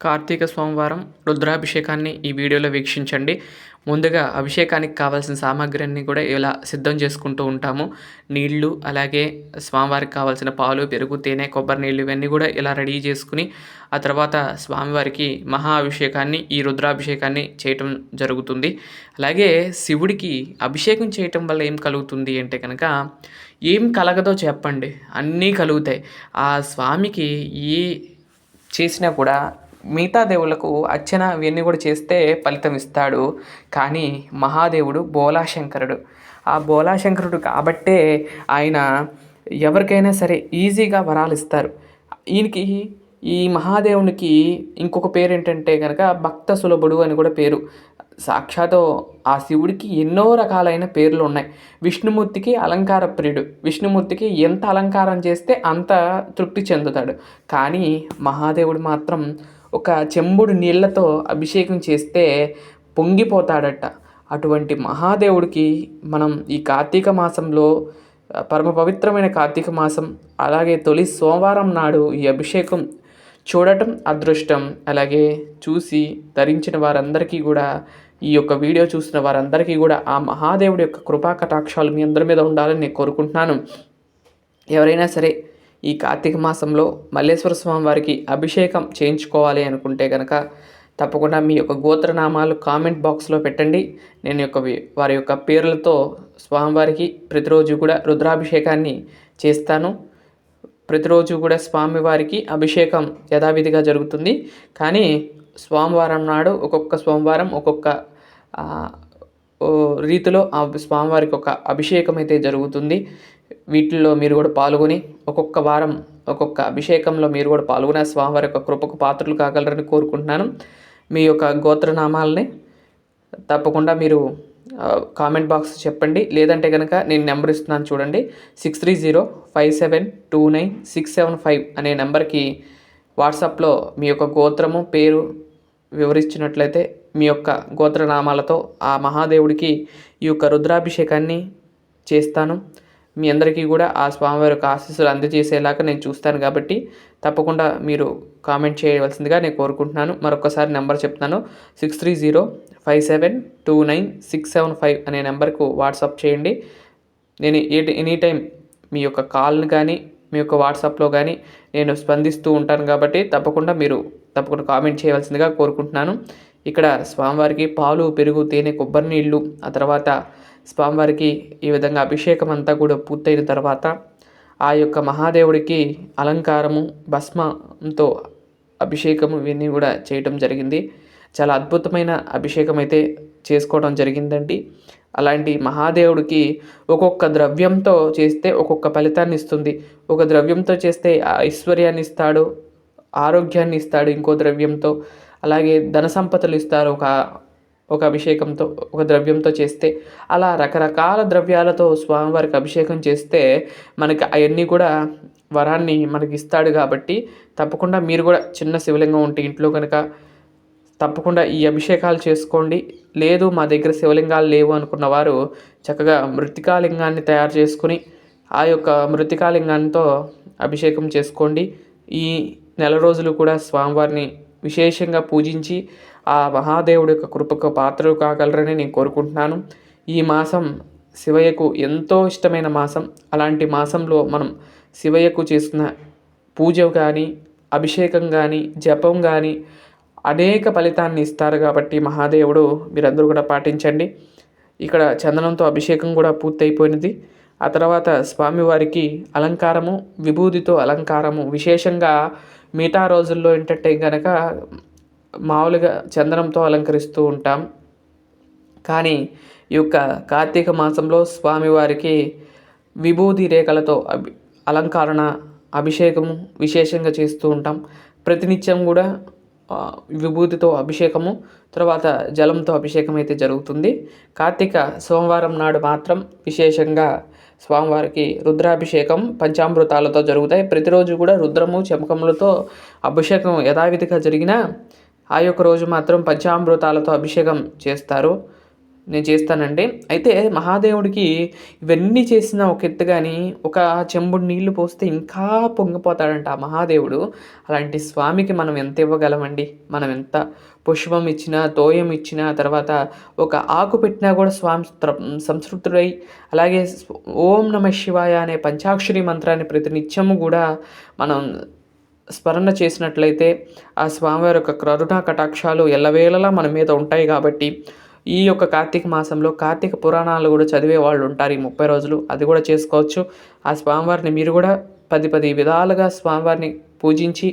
కార్తీక సోమవారం రుద్రాభిషేకాన్ని ఈ వీడియోలో వీక్షించండి. ముందుగా అభిషేకానికి కావాల్సిన సామాగ్రి అన్ని కూడా ఇలా సిద్ధం చేసుకుంటూ ఉంటాము. నీళ్ళు అలాగే స్వామివారికి కావాల్సిన పాలు పెరుగు తేనె కొబ్బరి నీళ్ళు ఇవన్నీ కూడా ఇలా రెడీ చేసుకుని ఆ తర్వాత స్వామివారికి మహా అభిషేకాన్ని ఈ రుద్రాభిషేకాన్ని చేయటం జరుగుతుంది. అలాగే శివుడికి అభిషేకం చేయటం వల్ల ఏం కలుగుతుంది అంటే కనుక ఏం కలగదో చెప్పండి. అన్నీ కలుగుతాయి. ఆ స్వామికి ఏ చేసినా కూడా మిగతా దేవుళ్ళకు అర్చన ఇవన్నీ కూడా చేస్తే ఫలితం ఇస్తాడు. కానీ మహాదేవుడు బోలాశంకరుడు. ఆ బోలాశంకరుడు కాబట్టే ఆయన ఎవరికైనా సరే ఈజీగా వరాలు ఇస్తారు. ఈయనకి ఈ మహాదేవునికి ఇంకొక పేరు ఏంటంటే కనుక భక్త సులభుడు అని కూడా పేరు. సాక్షాత్ ఆ శివుడికి ఎన్నో రకాలైన పేర్లు ఉన్నాయి. విష్ణుమూర్తికి అలంకార ప్రియుడు. విష్ణుమూర్తికి ఎంత అలంకారం చేస్తే అంత తృప్తి చెందుతాడు. కానీ మహాదేవుడు మాత్రం ఒక చెంబుడు నీళ్ళతో అభిషేకం చేస్తే పొంగిపోతాడట. అటువంటి మహాదేవుడికి మనం ఈ కార్తీక మాసంలో పరమ పవిత్రమైన కార్తీక మాసం అలాగే తొలి సోమవారం నాడు ఈ అభిషేకం చూడటం అదృష్టం. అలాగే చూసి ధరించిన వారందరికీ కూడా ఈ యొక్క వీడియో చూసిన వారందరికీ కూడా ఆ మహాదేవుడి యొక్క కృపా కటాక్షాలు మీ అందరి మీద ఉండాలని నేను కోరుకుంటున్నాను. ఎవరైనా సరే ఈ కార్తీక మాసంలో మల్లేశ్వర స్వామి వారికి అభిషేకం చేయించుకోవాలి అనుకుంటే కనుక తప్పకుండా మీ యొక్క గోత్రనామాలు కామెంట్ బాక్స్లో పెట్టండి. నేను యొక్క వారి యొక్క పేర్లతో స్వామివారికి ప్రతిరోజు కూడా రుద్రాభిషేకాన్ని చేస్తాను. ప్రతిరోజు కూడా స్వామివారికి అభిషేకం యథావిధిగా జరుగుతుంది. కానీ స్వామివారం నాడు ఒక్కొక్క సోమవారం ఒక్కొక్క రీతిలో ఆ స్వామివారికి ఒక అభిషేకం అయితే జరుగుతుంది. వీటిల్లో మీరు కూడా పాల్గొని ఒక్కొక్క వారం ఒక్కొక్క అభిషేకంలో మీరు కూడా పాల్గొనే స్వామివారి యొక్క కృపకు పాత్రలు కాగలరని కోరుకుంటున్నాను. మీ యొక్క గోత్రనామాలని తప్పకుండా మీరు కామెంట్ బాక్స్ చెప్పండి. లేదంటే కనుక నేను నెంబర్ ఇస్తున్నాను చూడండి. Six three zero five seven two nine six seven five అనే నెంబర్కి వాట్సాప్లో మీ యొక్క గోత్రము పేరు వివరించినట్లయితే మీ యొక్క గోత్రనామాలతో ఆ మహాదేవుడికి ఈ యొక్క రుద్రాభిషేకాన్ని చేస్తాను. మీ అందరికీ కూడా ఆ స్వామివారి యొక్క ఆశీస్సులు అందజేసేలాగా నేను చూస్తాను కాబట్టి తప్పకుండా మీరు కామెంట్ చేయవలసిందిగా నేను కోరుకుంటున్నాను. మరొకసారి నెంబర్ చెప్తున్నాను. Six three zero five seven two nine six seven five అనే నెంబర్కు వాట్సాప్ చేయండి. నేను ఏ ఎనీ టైం మీ యొక్క కాల్ని కానీ మీ యొక్క వాట్సాప్లో కానీ నేను స్పందిస్తూ ఉంటాను కాబట్టి తప్పకుండా మీరు తప్పకుండా కామెంట్ చేయవలసిందిగా కోరుకుంటున్నాను. ఇక్కడ స్వామివారికి పాలు పెరుగు తేనె కొబ్బరి నీళ్ళు ఆ తర్వాత స్వామివారికి ఈ విధంగా అభిషేకం అంతా కూడా పూర్తయిన తర్వాత ఆ యొక్క మహాదేవుడికి అలంకారము భస్మంతో అభిషేకము ఇవన్నీ కూడా చేయటం జరిగింది. చాలా అద్భుతమైన అభిషేకం అయితే చేసుకోవడం జరిగిందండి. అలాంటి మహాదేవుడికి ఒక్కొక్క ద్రవ్యంతో చేస్తే ఒక్కొక్క ఫలితాన్ని ఇస్తుంది. ఒక ద్రవ్యంతో చేస్తే ఐశ్వర్యాన్ని ఇస్తాడు ఆరోగ్యాన్ని ఇస్తాడు ఇంకో ద్రవ్యంతో. అలాగే ధన సంపదలు ఇస్తారు ఒక ఒక అభిషేకంతో ఒక ద్రవ్యంతో చేస్తే. అలా రకరకాల ద్రవ్యాలతో స్వామివారికి అభిషేకం చేస్తే మనకి అవన్నీ కూడా వరాన్ని మనకి ఇస్తాడు కాబట్టి తప్పకుండా మీరు కూడా చిన్న శివలింగం ఉంటే ఇంట్లో కనుక తప్పకుండా ఈ అభిషేకాలు చేసుకోండి. లేదు మా దగ్గర శివలింగాలు లేవు అనుకున్న వారు చక్కగా మృతికాలింగాన్ని తయారు చేసుకుని ఆ యొక్క మృతికాలింగంతో అభిషేకం చేసుకోండి. ఈ నెల రోజులు కూడా స్వామివారిని విశేషంగా పూజించి ఆ మహాదేవుడి యొక్క కృపకు పాత్రలు కాగలరని నేను కోరుకుంటున్నాను. ఈ మాసం శివయ్యకు ఎంతో ఇష్టమైన మాసం. అలాంటి మాసంలో మనం శివయ్యకు చేసిన పూజ కానీ అభిషేకం కానీ జపం కానీ అనేక ఫలితాన్ని ఇస్తారు కాబట్టి మహాదేవుడు మీరందరూ కూడా పాటించండి. ఇక్కడ చందనంతో అభిషేకం కూడా పూర్తయిపోయినది. ఆ తర్వాత స్వామివారికి అలంకారము విభూతితో అలంకారము. విశేషంగా మిగతా రోజుల్లో ఏంటంటే కనుక మామూలుగా చందనంతో అలంకరిస్తూ ఉంటాం. కానీ ఈ యొక్క కార్తీక మాసంలో స్వామివారికి విభూతి రేఖలతో అభి అలంకరణ అభిషేకము విశేషంగా చేస్తూ ఉంటాం. ప్రతినిత్యం కూడా విభూతితో అభిషేకము తర్వాత జలంతో అభిషేకం అయితే జరుగుతుంది. కార్తీక సోమవారం నాడు మాత్రం విశేషంగా స్వామివారికి రుద్రాభిషేకం పంచామృతాలతో జరుగుతాయి. ప్రతిరోజు కూడా రుద్రము చెమకములతో అభిషేకం యథావిధిగా జరిగిన ఆ యొక్క రోజు మాత్రం పంచామృతాలతో అభిషేకం చేస్తారు. నేను చేస్తానండి. అయితే మహాదేవుడికి ఇవన్నీ చేసిన ఒక ఎత్తు కానీ ఒక చెంబుడు నీళ్ళు పోస్తే ఇంకా పొంగిపోతాడంట ఆ మహాదేవుడు. అలాంటి స్వామికి మనం ఎంత ఇవ్వగలమండి? మనం ఎంత పుష్పం ఇచ్చినా తోయం ఇచ్చినా తర్వాత ఒక ఆకు పెట్టినా కూడా స్వామి సంతృప్తుడై అలాగే ఓం నమ శివాయ అనే పంచాక్షరి మంత్రాన్ని ప్రతినిత్యము కూడా మనం స్మరణ చేసినట్లయితే ఆ స్వామివారి యొక్క కరుణా కటాక్షాలు ఎల్లవేళలా మన మీద ఉంటాయి కాబట్టి ఈ యొక్క కార్తీక మాసంలో కార్తీక పురాణాలు కూడా చదివే వాళ్ళు ఉంటారు. ఈ ముప్పై రోజులు అది కూడా చేసుకోవచ్చు. ఆ స్వామివారిని మీరు కూడా పది పది విధాలుగా స్వామివారిని పూజించి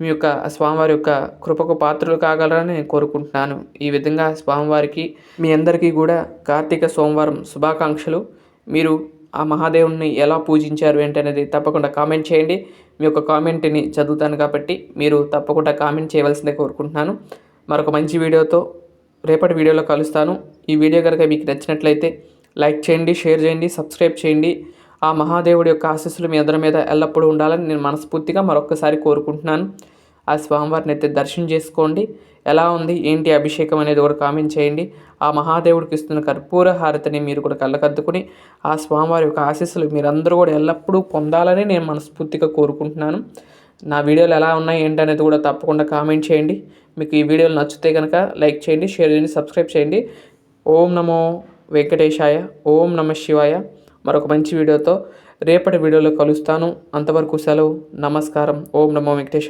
మీ యొక్క స్వామివారి యొక్క కృపకు పాత్రలు కాగలరని నేను కోరుకుంటున్నాను. ఈ విధంగా స్వామివారికి మీ అందరికీ కూడా కార్తీక సోమవారం శుభాకాంక్షలు. మీరు ఆ మహాదేవుని ఎలా పూజించారు ఏంటనేది తప్పకుండా కామెంట్ చేయండి. మీ యొక్క కామెంట్ని చదువుతాను కాబట్టి మీరు తప్పకుండా కామెంట్ చేయవలసిందే కోరుకుంటున్నాను. మరొక మంచి వీడియోతో రేపటి వీడియోలో కలుస్తాను. ఈ వీడియో కనుక మీకు నచ్చినట్లయితే లైక్ చేయండి షేర్ చేయండి సబ్స్క్రైబ్ చేయండి. ఆ మహాదేవుడి యొక్క ఆశీస్సులు మీ అందరి మీద ఎల్లప్పుడూ ఉండాలని నేను మనస్ఫూర్తిగా మరొకసారి కోరుకుంటున్నాను. ఆ స్వామివారిని అయితే దర్శనం చేసుకోండి. ఎలా ఉంది? ఏంటి అభిషేకం అనేది కూడా కామెంట్ చేయండి. ఆ మహాదేవుడికి ఇస్తున్న కర్పూర హారతిని మీరు కూడా కళ్ళకద్దుకుని ఆ స్వామివారి యొక్క ఆశీస్సులు మీరందరూ కూడా ఎల్లప్పుడూ పొందాలని నేను మనస్ఫూర్తిగా కోరుకుంటున్నాను. నా వీడియోలు ఎలా ఉన్నాయి ఏంటనేది కూడా తప్పకుండా కామెంట్ చేయండి. మీకు ఈ వీడియోలు నచ్చితే కనుక లైక్ చేయండి షేర్ చేయండి సబ్స్క్రైబ్ చేయండి. ఓం నమో వెంకటేశాయ ఓం నమ శివాయ. మరొక మంచి వీడియోతో రేపటి వీడియోలో కలుస్తాను. అంతవరకు సెలవు నమస్కారం. ఓం నమో వెంకటేశ్వ